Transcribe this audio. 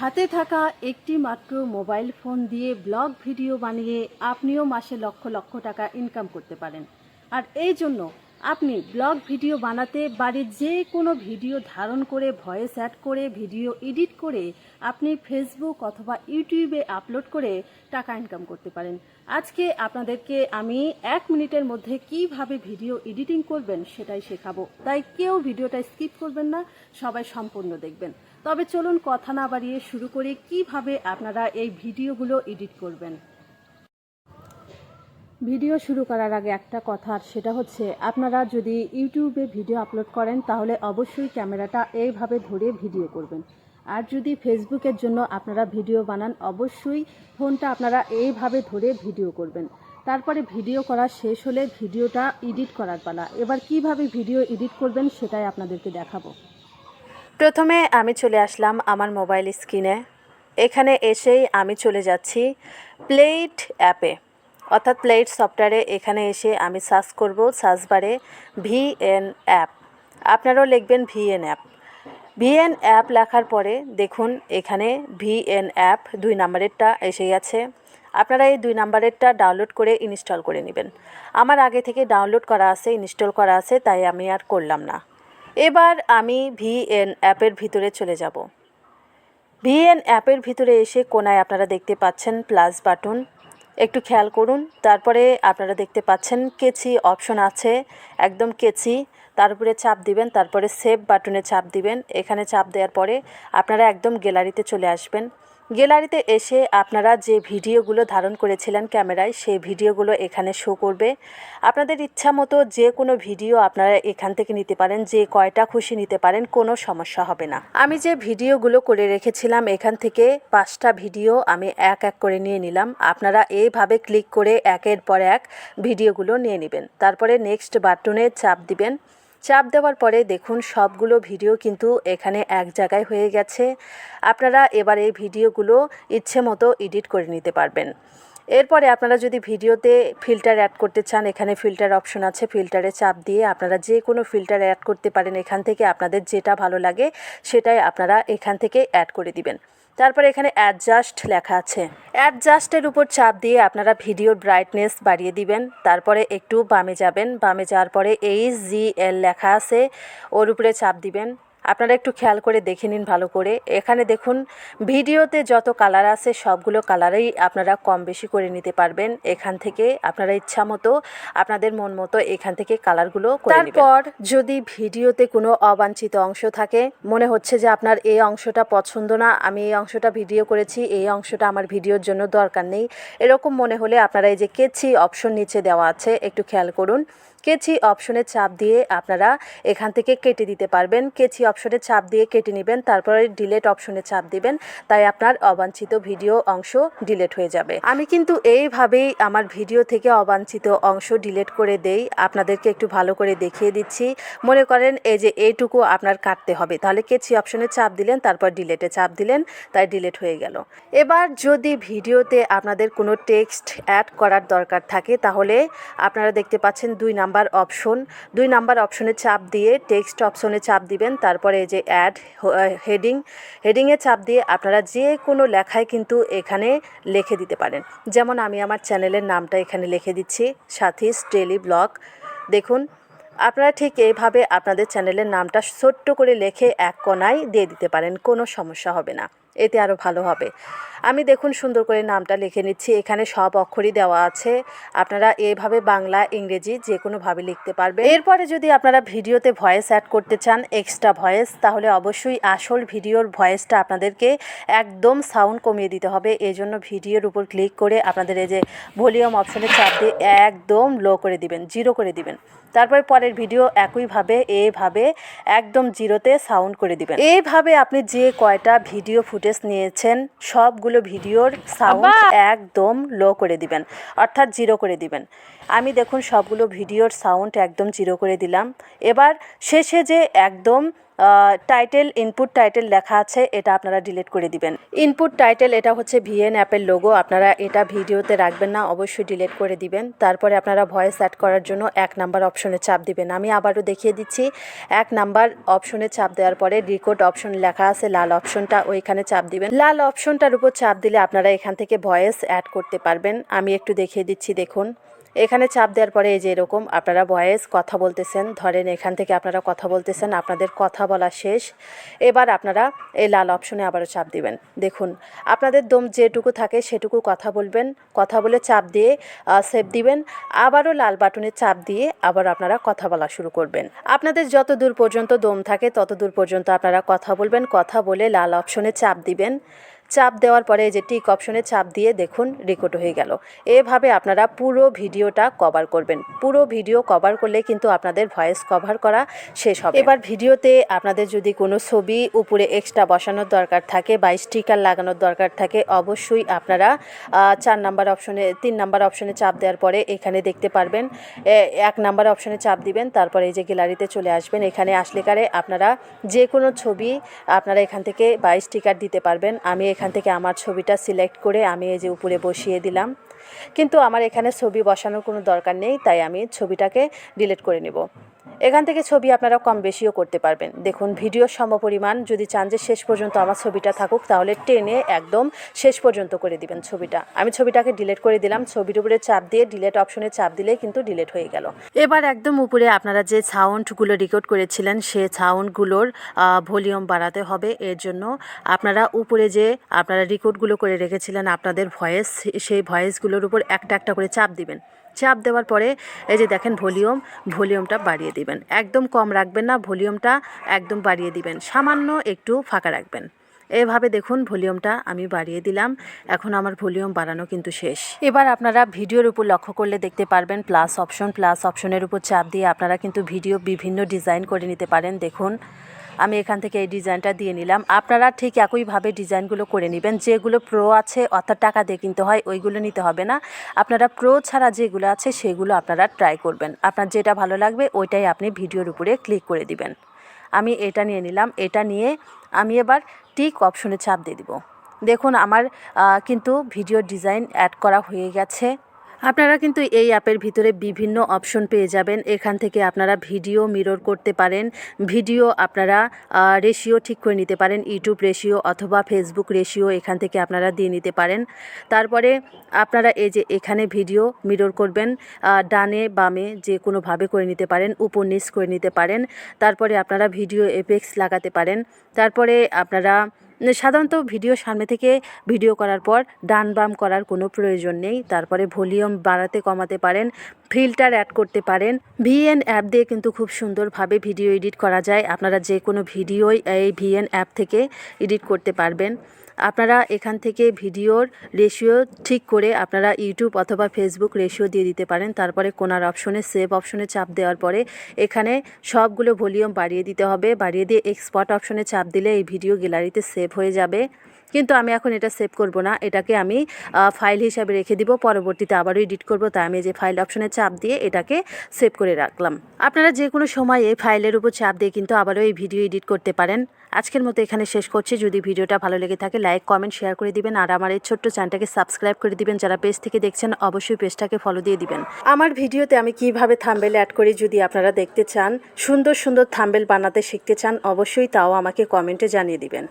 হাতে থাকা একটি মাত্র মোবাইল ফোন দিয়ে ব্লগ ভিডিও বানিয়ে আপনিও মাসে লক্ষ লক্ষ টাকা ইনকাম করতে পারেন। আর এই জন্য আপনি ব্লগ ভিডিও বানাতে বাড়ির যে কোনো ভিডিও ধারণ করে ভয়েস অ্যাড করে, ভিডিও এডিট করে আপনি ফেসবুক অথবা ইউটিউবে আপলোড করে টাকা ইনকাম করতে পারেন। আজকে আপনাদেরকে আমি এক মিনিটের মধ্যে কীভাবে ভিডিও এডিটিং করবেন সেটাই শেখাবো। তাই কেউ ভিডিওটা স্কিপ করবেন না, সবাই সম্পূর্ণ দেখবেন। তবে চলুন কথা না বাড়িয়ে শুরু করে কীভাবে আপনারা এই ভিডিওগুলো এডিট করবেন। ভিডিও শুরু করার আগে একটা কথা আর সেটা হচ্ছে আপনারা যদি ইউটিউবে ভিডিও আপলোড করেন তাহলে অবশ্যই ক্যামেরাটা এইভাবে ধরে ভিডিও করবেন। আর যদি ফেসবুকের জন্য আপনারা ভিডিও বানান, অবশ্যই ফোনটা আপনারা এইভাবে ধরে ভিডিও করবেন। তারপরে ভিডিও করা শেষ হলে ভিডিওটা এডিট করার পালা। এবার কীভাবে ভিডিও এডিট করবেন সেটাই আপনাদেরকে দেখাবো। প্রথমে আমি চলে আসলাম আমার মোবাইল স্ক্রিনে। এখানে এসেই আমি চলে যাচ্ছি প্লেট অ্যাপে অর্থাৎ প্লেট সফটওয়্যারে এখানে এসে আমি সার্চ করব সার্চ বারে ভিএন অ্যাপ আপনারাও লিখবেন ভিএন অ্যাপ ভিএন অ্যাপ লেখার পরে দেখুন এখানে ভিএন অ্যাপ দুই নাম্বারেরটা এসে গেছে। আপনারা এই দুই নাম্বারেরটা ডাউনলোড করে ইনস্টল করে নেবেন। আমার আগে থেকে ডাউনলোড করা আছে ইনস্টল করা আছে, তাই আমি আর করলাম না। এবার আমি ভিএন অ্যাপের ভিতরে চলে যাব। ভিএন অ্যাপের ভিতরে এসে কোনায় আপনারা দেখতে পাচ্ছেন প্লাস বাটন। একটু খেয়াল করুন, তারপরে আপনারা দেখতে পাচ্ছেন কেচি অপশন আছে, একদম কেচি। তার উপরে চাপ দিবেন, তারপরে সেভ বাটনে চাপ দিবেন। এখানে চাপ দেওয়ার পরে আপনারা একদম গ্যালারিতে চলে আসবেন। গ্যালারিতে এসে আপনারা যে ভিডিওগুলো ধারণ করেছিলেন ক্যামেরায়, সেই ভিডিওগুলো এখানে শো করবে। আপনাদের ইচ্ছা মতো যে কোনো ভিডিও আপনারা এখান থেকে নিতে পারেন, যে কয়টা খুশি নিতে পারেন, কোনো সমস্যা হবে না। আমি যে ভিডিওগুলো করে রেখেছিলাম, এখান থেকে পাঁচটা ভিডিও আমি এক এক করে নিয়ে নিলাম। আপনারা এইভাবে ক্লিক করে একের পর এক ভিডিওগুলো নিয়ে নেবেন। তারপরে নেক্সট বাটনে চাপ দিবেন। চাপ দেওয়ার পরে দেখুন সবগুলো ভিডিও কিন্তু এখানে এক জায়গায় হয়ে গেছে। আপনারা এবার এই ভিডিওগুলো ইচ্ছে মতো এডিট করে নিতে পারবেন। এরপরে আপনারা যদি ভিডিওতে ফিল্টার অ্যাড করতে চান, এখানে ফিল্টার অপশন আছে ফিল্টারে চাপ দিয়ে আপনারা যে কোনো ফিল্টার অ্যাড করতে পারেন এখান থেকে আপনাদের যেটা ভালো লাগে সেটাই আপনারা এখান থেকে অ্যাড করে দিবেন। তারপরে এখানে অ্যাডজাস্ট লেখা আছে। অ্যাডজাস্টের উপর চাপ দিয়ে আপনারা ভিডিওর ব্রাইটনেস বাড়িয়ে দিবেন, তারপরে একটু বামে যাবেন, বামে যাওয়ার পরে এইচ জি এল লেখা আছে, ওর উপরে চাপ দিবেন। আপনারা একটু খেয়াল করে দেখে নিন ভালো করে। এখানে দেখুন, ভিডিওতে যত কালার আছে সবগুলো কালারেই আপনারা কম বেশি করে নিতে পারবেন। এখান থেকে আপনারা ইচ্ছা মতো, আপনাদের মন মতো এখান থেকে কালারগুলো। তারপর যদি ভিডিওতে কোনো অবাঞ্ছিত অংশ থাকে, মনে হচ্ছে যে আপনার এই অংশটা পছন্দ না, আমি এই অংশটা ভিডিও করেছি, এই অংশটা আমার ভিডিওর জন্য দরকার নেই, এরকম মনে হলে আপনারা এই যে কেচি অপশন নিচে দেওয়া আছে, একটু খেয়াল করুন। কেচি অপশনে চাপ দিয়ে আপনারা এখান থেকে কেটে দিতে পারবেন। কেচি অপশনে চাপ দিয়ে কেটে নেবেন, তারপরে ডিলেট অপশনে চাপ দিবেন, তাই আপনার অবাঞ্ছিত ভিডিও অংশ ডিলেট হয়ে যাবে। আমি কিন্তু এইভাবেই আমার ভিডিও থেকে অবাঞ্ছিত অংশ ডিলেট করে দেই। আপনাদেরকে একটু ভালো করে দেখিয়ে দিচ্ছি। মনে করেন এই যে এইটুকু আপনার কাটতে হবে। তাহলে কেচি অপশনে চাপ দিলেন, তারপর ডিলেটে চাপ দিলেন, তাই ডিলেট হয়ে গেল। এবার যদি ভিডিওতে আপনাদের কোনো টেক্সট অ্যাড করার দরকার থাকে, তাহলে আপনারা দেখতে পাচ্ছেন দুই নাম্বার অপশন, দুই নাম্বার অপশনে চাপ দিয়ে টেক্সট অপশনে চাপ দিবেন, তারপরে এই যে অ্যাড হেডিং হেডিংয়ে চাপ দিয়ে আপনারা যে কোনো লেখায় কিন্তু এখানে লিখে দিতে পারেন। যেমন আমি আমার চ্যানেলের নামটা এখানে লিখে দিচ্ছি সাথীস ডেলি ব্লগ। দেখুন, আপনারা ঠিক এইভাবে আপনাদের চ্যানেলের নামটা ছোট্ট করে লিখে এক কোনায় দিয়ে দিতে পারেন, কোনো সমস্যা হবে না। এতে আরও ভালো হবে। আমি দেখুন সুন্দর করে নামটা লিখে নিচ্ছি, এখানে সব অক্ষরই দেওয়া আছে। আপনারা এভাবে বাংলা, ইংরেজি যে কোনোভাবে লিখতে পারবেন। এরপরে যদি আপনারা ভিডিওতে ভয়েস অ্যাড করতে চান, এক্সট্রা ভয়েস, তাহলে অবশ্যই আসল ভিডিওর ভয়েসটা আপনাদেরকে একদম সাউন্ড কমিয়ে দিতে হবে। এই জন্য ভিডিওর উপর ক্লিক করে আপনাদের এই যে ভলিউম অপশনে চাপ দিয়ে একদম লো করে দিবেন, জিরো করে দিবেন। তারপরে পরের ভিডিও একইভাবে, এভাবে একদম জিরোতে সাউন্ড করে দিবেন। এইভাবে আপনি যে কয়টা ভিডিও ফুটেজ নিয়েছেন সবগুলো ভিডিওর সাউন্ড একদম লো করে দিবেন অর্থাৎ জিরো করে দিবেন। আমি দেখুন সবগুলো ভিডিওর সাউন্ড একদম জিরো করে দিলাম। এবার শেষে যে একদম টাইটেল ইনপুট টাইটেল লেখা আছে, এটা আপনারা ডিলিট করে দিবেন। ইনপুট টাইটেল এটা হচ্ছে ভিএন অ্যাপের লোগো আপনারা এটা ভিডিওতে রাখবেন না, অবশ্যই ডিলিট করে দিবেন। তারপরে আপনারা ভয়েস অ্যাড করার জন্য এক নাম্বার অপশনে চাপ দিবেন। আমি আবারও দেখিয়ে দিচ্ছি, এক নাম্বার অপশনে চাপ দেওয়ার পরে রেকর্ড অপশন লেখা আছে, লাল অপশনটা ওইখানে চাপ দিবেন। লাল অপশনটার উপর চাপ দিলে আপনারা এখান থেকে ভয়েস অ্যাড করতে পারবেন। আমি একটু দেখিয়ে দিচ্ছি, দেখুন। এখানে চাপ দেওয়ার পরে এই যে এরকম আপনারা ভয়েস কথা বলতেছেন, ধরেন এখান থেকে আপনারা কথা বলতেছেন, আপনাদের কথা বলা শেষ। এবার আপনারা এই লাল অপশনে আবারও চাপ দিবেন। দেখুন, আপনাদের দম যেটুকু থাকে সেটুকু কথা বলবেন, কথা বলে চাপ দিয়ে সেভ দিবেন, আবারও লাল বাটনে চাপ দিয়ে আবার আপনারা কথা বলা শুরু করবেন। আপনাদের যত দূর পর্যন্ত দম থাকে তত দূর পর্যন্ত আপনারা কথা বলবেন, কথা বলে লাল অপশনে চাপ দিবেন। চাপ দেওয়ার পরে যে টিক অপশনে চাপ দিয়ে দেখুন রেকর্ড হয়ে গেল। এভাবে আপনারা পুরো ভিডিওটা কভার করবেন। পুরো ভিডিও কভার করলে কিন্তু আপনাদের ভয়েস কভার করা শেষ হবে। এবার ভিডিওতে আপনাদের যদি কোনো ছবি উপরে এক্সট্রা বসানোর দরকার থাকে বা স্টিকার লাগানোর দরকার থাকে, অবশ্যই আপনারা চার নাম্বার অপশনে তিন নাম্বার অপশনে চাপ দেওয়ার পরে এখানে দেখতে পারবেন। এক নাম্বার অপশনে চাপ দিবেন, তারপরে এই যে গ্যালারিতে চলে আসবেন। এখানে আসলে কারে আপনারা যে কোনো ছবি আপনারা এখান থেকে বা স্টিকার দিতে পারবেন। আমি এখান থেকে আমার ছবিটা সিলেক্ট করে আমি এই যে উপরে বসিয়ে দিলাম। কিন্তু আমার এখানে ছবি বসানোর কোনো দরকার নেই, তাই আমি ছবিটাকে ডিলিট করে নেব। এখান থেকে ছবি আপনারা কম বেশিও করতে পারবেন। দেখুন ভিডিওর সমপরিমাণ। যদি চান যে শেষ পর্যন্ত আমার ছবিটা থাকুক, তাহলে টেনে একদম শেষ পর্যন্ত করে দিবেন ছবিটা। আমি ছবিটাকে ডিলেট করে দিলাম। ছবির উপরে চাপ দিয়ে ডিলেট অপশনে চাপ দিলে কিন্তু ডিলেট হয়ে গেল। এবার একদম উপরে আপনারা যে সাউন্ডগুলো রেকর্ড করেছিলেন, সে সাউন্ডগুলোর ভলিউম বাড়াতে হবে। এর জন্য আপনারা উপরে যে আপনারা রেকর্ডগুলো করে রেখেছিলেন, আপনাদের ভয়েস সেই ভয়েসগুলোর উপর একটা একটা করে চাপ দিবেন। চাপ দেওয়ার পরে এই যে দেখেন ভলিউম, ভলিউমটা বাড়িয়ে দিবেন। একদম কম রাখবেন না, ভলিউমটা একদম বাড়িয়ে দিবেন। সামান্য একটু ফাঁকা রাখবেন। এভাবে দেখুন ভলিউমটা আমি বাড়িয়ে দিলাম। এখন আমার ভলিউম বাড়ানো কিন্তু শেষ। এবার আপনারা ভিডিওর উপর লক্ষ্য করলে দেখতে পারবেন প্লাস অপশন প্লাস অপশনের উপর চাপ দিয়ে আপনারা কিন্তু ভিডিও বিভিন্ন ডিজাইন করে নিতে পারেন। দেখুন আমি এখান থেকে এই ডিজাইনটা দিয়ে নিলাম। আপনারা ঠিক একইভাবে ডিজাইনগুলো করে নেবেন। যেগুলো প্রো আছে, অর্থাৎ টাকা দিয়ে কিনতে হয়, ওইগুলো নিতে হবে না। আপনারা প্রো ছাড়া যেগুলো আছে, সেগুলো আপনারা ট্রাই করবেন। আপনার যেটা ভালো লাগবে, ওইটাই আপনি ভিডিওর উপরে ক্লিক করে দিবেন। আমি এটা নিয়ে নিলাম। এটা নিয়ে আমি এবার টিক অপশনে চাপ দিয়ে দিব। দেখুন, আমার কিন্তু ভিডিও ডিজাইন অ্যাড করা হয়ে গেছে। আপনারা কিন্তু এই অ্যাপের ভিতরে বিভিন্ন অপশন পেয়ে যাবেন। এখান থেকে আপনারা ভিডিও মিরর করতে পারেন। ভিডিও আপনারা রেশিও ঠিক করে নিতে পারেন। ইউটিউব রেশিও অথবা ফেসবুক রেশিও এখান থেকে আপনারা দিয়ে নিতে পারেন। তারপরে আপনারা এই যে এখানে ভিডিও মিরর করবেন ডানে বামে যে কোনোভাবে করে নিতে পারেন, উপর নিচ করে নিতে পারেন। তারপরে আপনারা ভিডিও এফেক্টস লাগাতে পারেন। তারপরে আপনারা সাধারণত ভিডিও সামনে থেকে ভিডিও করার পর ডান বাম করার কোনো প্রয়োজন নেই। তারপরে ভলিউম বাড়াতে কমাতে পারেন, ফিল্টার অ্যাড করতে পারেন। ভিএন অ্যাপ দিয়ে কিন্তু খুব সুন্দরভাবে ভিডিও এডিট করা যায়। আপনারা যে কোনো ভিডিওই এই ভিএন অ্যাপ থেকে এডিট করতে পারবেন। আপনারা এখান থেকে ভিডিওর রেশিও ঠিক করে আপনারা ইউটিউব অথবা ফেসবুক রেশিও দিয়ে দিতে পারেন। তারপরে কোনার অপশনে সেভ অপশনে চাপ দেওয়ার পরে এখানে সবগুলো ভলিউম বাড়িয়ে দিতে হবে। বাড়িয়ে দিয়ে এক্সপোর্ট অপশনে চাপ দিলে এই ভিডিও গ্যালারিতে সেভ হয়ে যাবে। কিন্তু আমি এখন এটা সেভ করব না। এটাকে আমি ফাইল হিসাবে রেখে দিব। পরবর্তীতে আবারও এডিট করব। তাই আমি যে ফাইল অপশনে চাপ দিয়ে এটাকে সেভ করে রাখলাম। আপনারা যে কোনো সময় এই ফাইলের উপর চাপ দিয়ে কিন্তু আবারও এই ভিডিও এডিট করতে পারেন। আজকের মতো এখানে শেষ করছি। যদি ভিডিওটা ভালো লেগে থাকে লাইক কমেন্ট শেয়ার করে দিবেন। আর আমার এই ছোট্ট চ্যানেলটাকে সাবস্ক্রাইব করে দিবেন। যারা পেজ থেকে দেখছেন, অবশ্যই পেজটাকে ফলো দিয়ে দিবেন। আমার ভিডিওতে আমি কীভাবে থাম্বেল অ্যাড করি, যদি আপনারা দেখতে চান, সুন্দর সুন্দর থাম্বেল বানাতে শিখতে চান, অবশ্যই তাও আমাকে কমেন্টে জানিয়ে দিবেন।